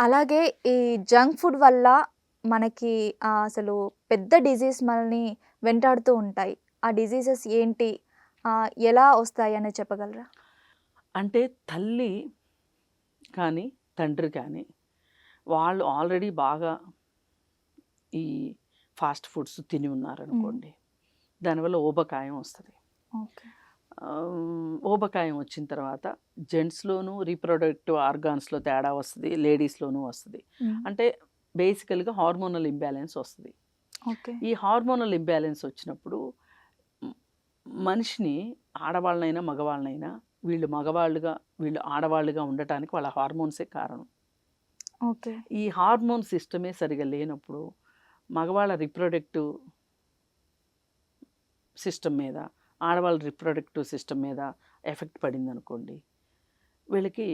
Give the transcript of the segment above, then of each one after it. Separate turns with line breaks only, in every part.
అలాగే ఈ junk food వల్ల మనకి అసలు పెద్ద డిసీజ్ మనల్ని వెంటాడుతూ ఉంటాయి. ఆ డిసీజెస్ ఏంటి? ఎలా వస్తాయి అనేది చెప్పగలరా?
అంటే తల్లి కానీ, తండ్రి కానీ వాళ్ళు ఆల్రెడీ బాగా ఈ ఫాస్ట్ ఫుడ్స్ తిని. ఉన్నారనుకోండి. దానివల్ల ఊబకాయం వస్తది.
ఓకే.
ఊబకాయం వచ్చిన తర్వాత జెంట్స్‌లోనూ రీప్రొడక్టివ్ ఆర్గాన్స్‌లో తేడా వస్తది. లేడీస్‌లోనూ వస్తది. అంటే బేసికల్‌గా హార్మోనల్ ఇంబాలెన్స్ వస్తది.
ఓకే.
ఈ హార్మోనల్ ఇంబాలెన్స్ వచ్చినప్పుడు మనిషిని ఆడవాళ్ళనైనా, మగవాళ్ళనైనా వీళ్ళు మగవాళ్ళుగా, వీళ్ళు ఆడవాళ్ళుగా ఉండటానికి వాళ్ళ హార్మోన్సే కారణం.
ఓకే.
ఈ హార్మోన్ సిస్టమే సరిగ్గా లేనప్పుడు మగవాళ్ళ రీప్రొడక్టివ్ సిస్టమ్ మీద, ఆడవాళ్ళ రీప్రొడక్టివ్ సిస్టమ్ మీద ఎఫెక్ట్ పడిందనుకోండి. వీళ్ళకి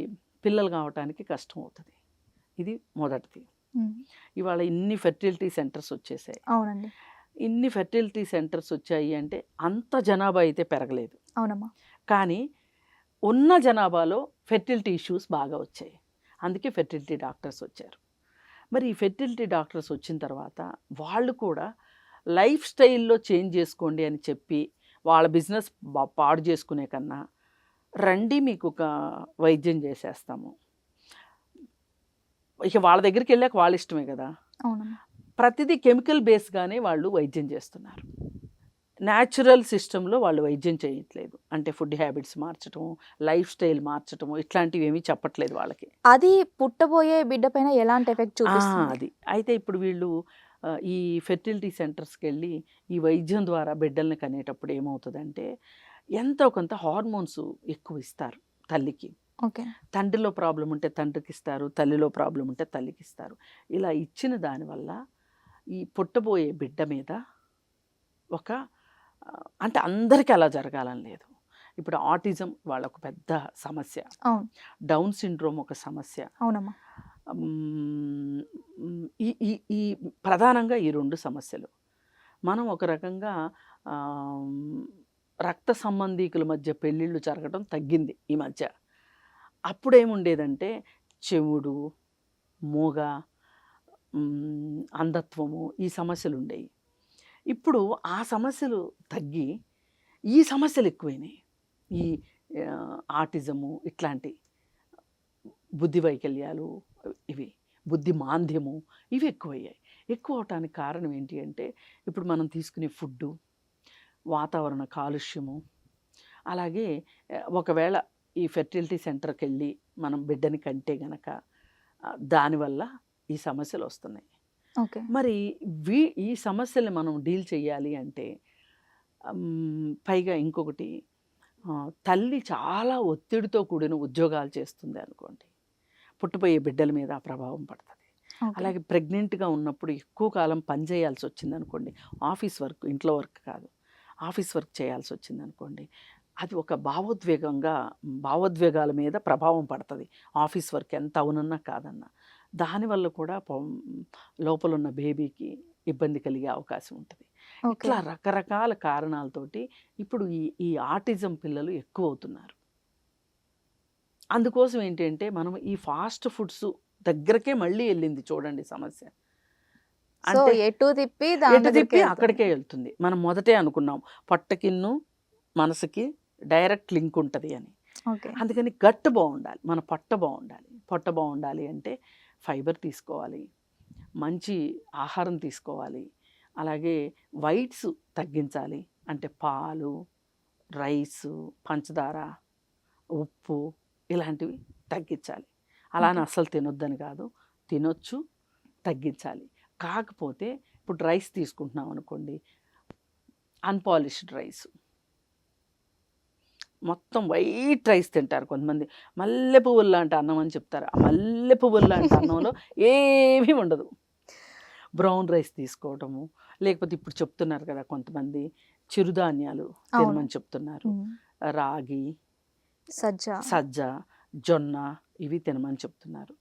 పిల్లలు కావటానికి కష్టం అవుతది. ఇది మొదటిది. ఇవాళ ఇన్ని ఫెర్టిలిటీ సెంటర్స్ వచ్చేసాయి.
అవునండి.
ఇన్ని ఫెర్టిలిటీ సెంటర్స్ వచ్చాయి అంటే అంత జనాభా అయితే పెరగలేదు.
అవునమ్మా.
కానీ ఉన్న జనాభాలో ఫెర్టిలిటీ ఇష్యూస్ బాగా వచ్చాయి. అందుకే ఫెర్టిలిటీ డాక్టర్స్ వచ్చారు. మరి ఈ ఫెర్టిలిటీ డాక్టర్స్ వచ్చిన తర్వాత వాళ్ళు కూడా లైఫ్ స్టైల్‌లో చేంజ్ చేసుకోండి అని చెప్పి వాళ్ళ బిజినెస్ పాడు చేసుకునే కన్నా రండి మీకు ఒక వైద్యం చేసేస్తాము. ఇక వాళ్ళ దగ్గరికెళ్ళాక వాళ్ళ ఇష్టమే కదా! ప్రతిదీ కెమికల్ బేస్‌గానే వాళ్ళు వైద్యం చేస్తున్నారు. న్యాచురల్ సిస్టమ్‌లో వాళ్ళు వైద్యం చేయట్లేదు. అంటే ఫుడ్ హ్యాబిట్స్ మార్చటం, లైఫ్ స్టైల్ మార్చటం ఇట్లాంటివి ఏమీ చెప్పట్లేదు వాళ్ళకి.
అది పుట్టబోయే బిడ్డ పైన ఎలాంటి ఎఫెక్ట్! చూపిస్తుంది?
అది. అయితే ఇప్పుడు వీళ్ళు ఈ ఫెర్టిలిటీ సెంటర్స్‌కెళ్ళి ఈ వైద్యం ద్వారా బిడ్డల్ని కనేటప్పుడు ఏమవుతదంటే ఎంతో కొంత హార్మోన్స్ ఎక్కువ ఇస్తారు తల్లికి.
ఓకే.
తండ్రిలో ప్రాబ్లమ్ ఉంటే తండ్రికిస్తారు. తల్లిలో ప్రాబ్లమ్ ఉంటే తల్లికిస్తారు. ఇలా ఇచ్చిన దానివల్ల ఈ పుట్టబోయే బిడ్డ మీద ఒక అంటే అందరికీ అలా జరగాలని లేదు. ఇప్పుడు ఆటిజం వాళ్ళొక పెద్ద సమస్య. డౌన్ సిండ్రోమ్ ఒక సమస్య.
అవునమ్మా.
ఈ ఈ ఈ ప్రధానంగా ఈ రెండు సమస్యలు. మనం ఒక రకంగా రక్త సంబంధీకుల మధ్య పెళ్ళిళ్ళు జరగడం తగ్గింది ఈ మధ్య. అప్పుడేముండేదంటే చెవుడు, మూగ, అంధత్వము ఈ సమస్యలు ఉండేవి ఇప్పుడు ఆ సమస్యలు తగ్గి ఈ సమస్యలు ఎక్కువైనాయి. ఈ ఆటిజము ఇట్లాంటి బుద్ధి వైకల్యాలు ఇవి. బుద్ధి మాంద్యము ఇవి ఎక్కువయ్యాయి. ఎక్కువ అవటానికి కారణం ఏంటి అంటే ఇప్పుడు మనం తీసుకునే ఫుడ్డు, వాతావరణ కాలుష్యము, అలాగే ఒకవేళ ఈ ఫెర్టిలిటీ సెంటర్‌కెళ్ళి మనం బిడ్డని కంటే గనక దానివల్ల ఈ సమస్యలొస్తున్నాయి.
ఓకే.
మరి వీ ఈ సమస్యల్ని మనం డీల్ చేయాలి అంటే పైగా ఇంకొకటి తల్లి చాలా ఒత్తిడితో కూడిన ఉద్యోగాలు చేస్తుంది అనుకోండి. పుట్టబోయే బిడ్డల మీద ఆ ప్రభావం పడతది. అలాగే ప్రెగ్నెంట్‌గా ఉన్నప్పుడు ఎక్కువ కాలం పని చేయాల్సొచ్చిందనుకోండి. ఆఫీస్ వర్క్, ఇంట్లో వర్క్ కాదు. ఆఫీస్ వర్క్ చేయాల్సొచ్చిందనుకోండి. అది ఒక భావోద్వేగంగా భావోద్వేగాల మీద ప్రభావం పడతది. ఆఫీస్ వర్క్ ఎంత అవునన్నా కాదన్నా. దానివల్ల కూడా పం లోపలున్న బేబీకి ఇబ్బంది కలిగే అవకాశం ఉంటది. ఇట్లా రకరకాల కారణాలతోటి ఇప్పుడు ఈ ఈ ఆటిజం పిల్లలు ఎక్కువవుతున్నారు. అందుకోసం ఏంటంటే మనం ఈ ఫాస్ట్ ఫుడ్స్ దగ్గరకే మళ్ళీ ఎళ్ళింది చూడండి సమస్య. అంటే
ఎటు తిప్పి
ఎటు తిప్పి
వెళ్తుంది.
అక్కడికే ఎళ్తుంది. మనం మొదటే అనుకున్నాం. పొట్టకిన్ను, మనసుకి డైరెక్ట్ లింక్ ఉంటది అని.
ఓకే.
అందుకని గట్ బావుండాలి. మన పొట్ట బావుండాలి. పొట్ట బావుండాలి అంటే ఫైబర్ తీసుకోవాలి. మంచి ఆహారం తీసుకోవాలి. అలాగే వైట్స్ తగ్గించాలి. అంటే పాలు, రైసు, పంచదార, ఉప్పు ఇలాంటివి తగ్గించాలి. అలా అని
ఓకే.
అస్సలు తినొద్దని కాదు. తినొచ్చు, తగ్గించాలి. కాకపోతే ఇప్పుడు రైస్ తీసుకుంటున్నాం అనుకోండి. Unpolished rice. మొత్తం వైట్ రైస్ తింటారు కొంతమంది. మల్లె పువ్వుల్లాంటి అన్నం అని చెప్తారు. ఆ మల్లె పువ్వుల్లాంటి అన్నంలో ఏమీ ఉండదు. బ్రౌన్ రైస్ తీసుకోవటము, లేకపోతే ఇప్పుడు చెప్తున్నారు కదా కొంతమంది చిరుధాన్యాలు. తినమని చెప్తున్నారు. రాగి,
సజ్జ.
సజ్జ, జొన్న ఇవి తినమని చెప్తున్నారు.